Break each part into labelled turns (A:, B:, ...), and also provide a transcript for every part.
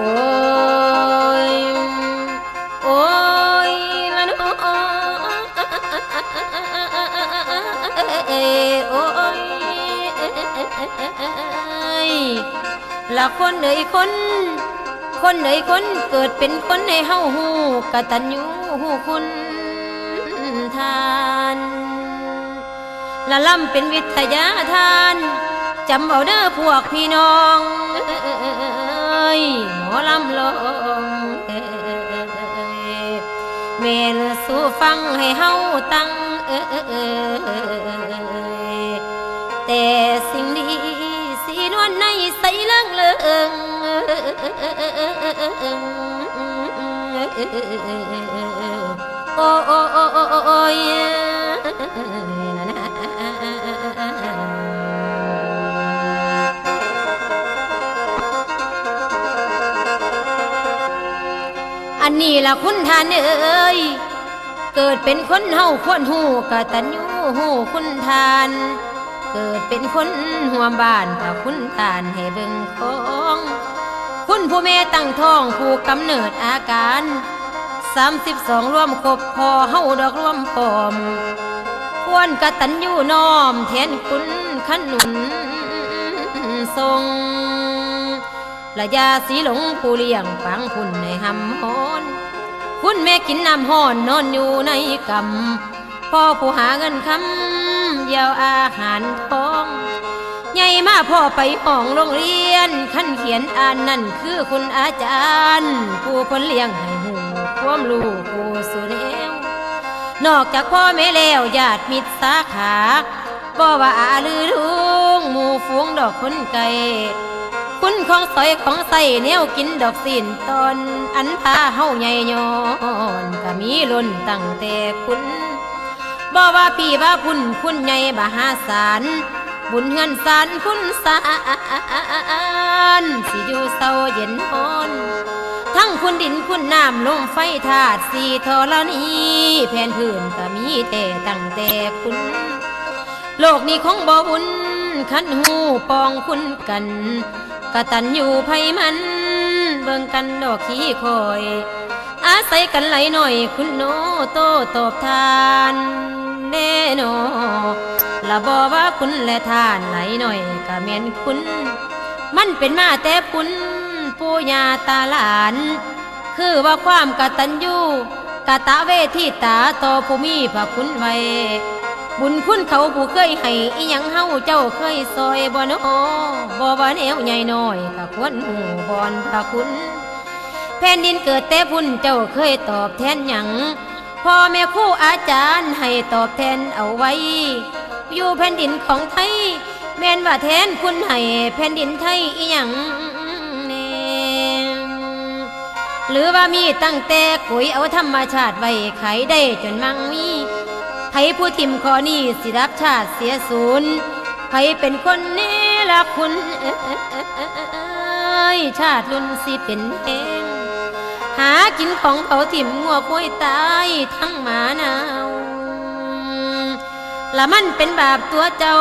A: โอ้ยโอ้ยละนอเอโอ้ยละคนเอ๋ยคนคนเอ๋ยคนเกิดเป็นคนให้เฮาหูกะตันยูฮู้คุณทานละล่ำเป็นวิทยาทานจำเอาเด้อพวกพี่น้องเอ้ย หมอลำลองเอ้ยเมลสู่ฟังให้เฮาตั้งเอ้ยแต่สิ่งดีสีนวลในใสเลื่องเลืองโอ้โอ้โอ้โอ้ อันนี้ละคุณทานเอ้ยเกิดเป็นคนเฮาควรหูกะตัญญูหูคุณทาน เกิดเป็นคนหัวบ้านกะคุณทานให้เบิ่งของคุณผู้แม่ตั้งท้องผู้กำเนิดอาการสามสิบสองรวมครบพอเฮาดอกรวมพร้อม ควรกะตัญญูน้อมแทนคุณขนุนทรง ระยาสีหลงผู้เลี้ยงฟังพุ่นในหำฮอนคุณแม่กินน้ำห้อนนอนอยู่ในกำพ่อผู้หาเงินคำเยียวอาหารท้องใหญ่มาพ่อไปห้องโรงเรียนขั้นเขียนอ่านนั่นคือคุณอาจารย์ ผู้คนเลี้ยงให้หูความรู้ผู้สุแนวนอกจากพ่อแม่แล้วญาติมิตรสาขาบ่ว่าอาลือลุงหมู่ฝูงดอกคนไก่ คุณของสอยของใส่แนวกินดอกสินตอน อันพาเฮาใหญ่ย้อนก็มีล้นตั้งแต่คุณบ่ว่าพี่ว่าคุณคุณใหญ่บาหาศาลบุญเงินสารคุณสารสิอยู่เศร้าเย็นฮอนทั้งคุณดินคุณน้ำลมไฟธาตุสีทอลนี้แผ่นพื้นก็มีแต่ตั้งแต่คุณ โลกนี้ของบ่บุญขันหูปองคุณกัน กะตันอยู่ไผมัน เบิ่งกันดอกขี้คอย อาศัยกันไหลหน่อยคุณโนโตตอบทานแน่นอละบอว่าคุณและทานไหลหน่อยกะเมียนคุณ มันเป็นมาแต่คุณปู่ย่าตาหลาน คือว่าความกตัญญูกะตะเวทีตาต่อผู้มีพระคุณไว้ บุญคุณเขาผู้เคยให้อีหยังเฮาเจ้าเคยซอยบ่นอบ่ว่าแนวใหญ่น้อยกะควรหูบอนพระคุณ แผ่นดินเกิดแต่พุ่นเจ้าเคยตอบแทนหยังพ่อแม่ครูอาจารย์ให้ตอบแทนเอาไว้ อยู่แผ่นดินของไทย แม่นว่าแทนคุณให้แผ่นดินไทยอีหยังแน่หรือว่ามีตั้งแต่กุยเอาธรรมชาติไว้ไขได้จนมั่งมี ผผู้ทิมขอนี้สิรับชาติเสียศูนย์ไผเป็นคนนี้ละคุณชาติลุนสิเป็นแหงหากินของเขาถิ่มงัวกล้วยตายทั้งหมาหนาวละมันเป็นบาปตัวเจ้า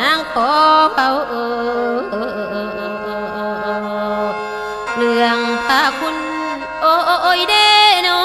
A: นางขอเขาเออเรื่องพาคุณ โอ้ยเด้นอ